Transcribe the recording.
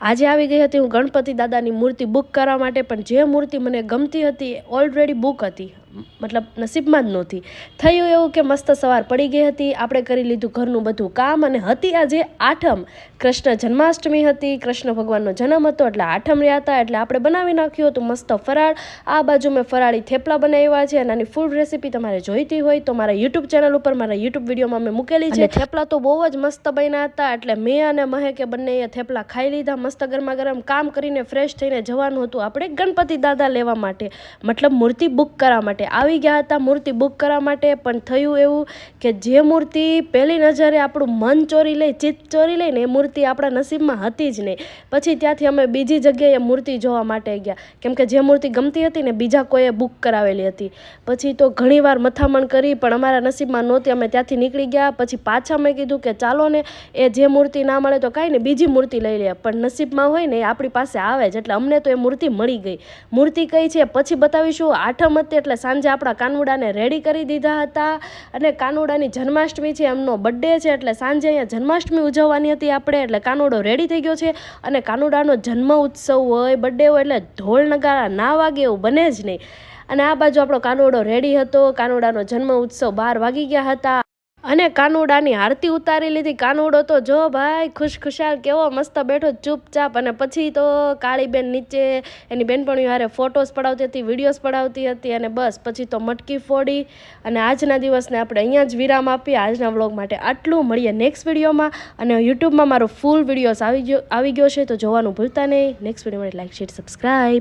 આજે આવી ગઈ હતી હું ગણપતિ દાદાની મૂર્તિ બુક કરવા માટે, પણ જે મૂર્તિ મને ગમતી હતી એ ઓલરેડી બુક હતી. મતલબ નસીબમાં જ નહોતી. થયું એવું કે મસ્ત સવાર પડી ગઈ હતી આપણે કરી લીધું ઘરનું બધું કામ અને હતી આજે આઠમ. કૃષ્ણ જન્માષ્ટમી હતી કૃષ્ણ ભગવાનનો જન્મ હતો એટલે આઠમ રહ્યા હતા એટલે આપણે બનાવી નાખ્યું હતું મસ્ત ફરાળ. આ બાજુ મેં ફરાળી થેપલા બનાવ્યા છે અને આની ફૂલ રેસીપી તમારે જોઈતી હોય તો મારા યુટ્યુબ ચેનલ ઉપર મારા યુટ્યુબ વિડીયોમાં મેં મૂકેલી છે. થેપલા તો બહુ જ મસ્ત બન્યા હતા એટલે મેં અને મહેકે બંનેએ થેપલા ખાઈ લીધા મસ્ત ગરમા ગરમ કામ કરીને ફ્રેશ થઈને જવાનું હતું આપણે ગણપતિ દાદા લેવા માટે. મતલબ મૂર્તિ બુક કરવા માટે. આવી ગયા હતા, મૂર્તિ બુક કરવા માટે. પણ થયું એવું કે જે મૂર્તિ પહેલી નજરે આપણું મન ચોરી લે, ચિત્ત ચોરી લે ને એ મૂર્તિ આપણા નસીબમાં હતી જ નહીં. પછી ત્યાંથી અમે બીજી જગ્યાએ મૂર્તિ જોવા માટે ગયા. કેમ કે જે મૂર્તિ ગમતી હતી ને બીજા કોઈએ બુક કરાવેલી હતી. પછી તો ઘણીવાર મથામણ કરી, પણ અમારા નસીબમાં નહોતી. અમે ત્યાંથી નીકળી ગયા. પછી પાછા મેં કીધું કે ચાલો ને, એ જે મૂર્તિ ના મળે તો કાંઈ ને બીજી મૂર્તિ લઈ લે. પણ નસીબમાં હોય ને એ આપણી પાસે આવે જ, એટલે અમને તો એ મૂર્તિ મળી ગઈ. મૂર્તિ કઈ છે પછી બતાવીશું. આઠમ હતી એટલે સાંજે આપણા કાનુડાને રેડી કરી દીધા હતા અને કાનુડાની જન્માષ્ટમી છે, એમનો બર્થડે છે, એટલે સાંજે અહીંયા જન્માષ્ટમી ઉજવવાની હતી આપણે, એટલે કાનુડો રેડી થઈ ગયો છે અને કાનુડાનો જન્મ ઉત્સવ હોય બર્થડે હોય, એટલે ઢોલ નગારા ના વાગે એવું બને જ નહીં. અને આ બાજુ આપણો કાનુડો રેડી હતો, કાનુડાનો જન્મ ઉત્સવ બાર વાગી ગયા હતા. અને કાનુડાની આરતી ઉતારી લીધી. કાનુડો તો જો ભાઈ ખુશ ખુશાલ કેવો મસ્ત બેઠો ચૂપચાપ અને પછી તો કાળીબેન નીચે એની બેનપણીઓ હારે ફોટોસ પડાવતી હતી વિડીયોઝ પડાવતી હતી અને બસ પછી તો મટકી ફોડી અને આજના દિવસને આપણે અહીંયા જ વિરામ આપીએ. આજના વ્લોગ માટે આટલું. મળીએ નેક્સ્ટ વિડીયોમાં અને યુટ્યુબમાં મારો ફૂલ વિડીયોઝ આવી ગયો આવી ગયો છે, તો જોવાનું ભૂલતા નહીં. નેક્સ્ટ વીડિયો માટે લાઈક શેર સબસ્ક્રાઈબ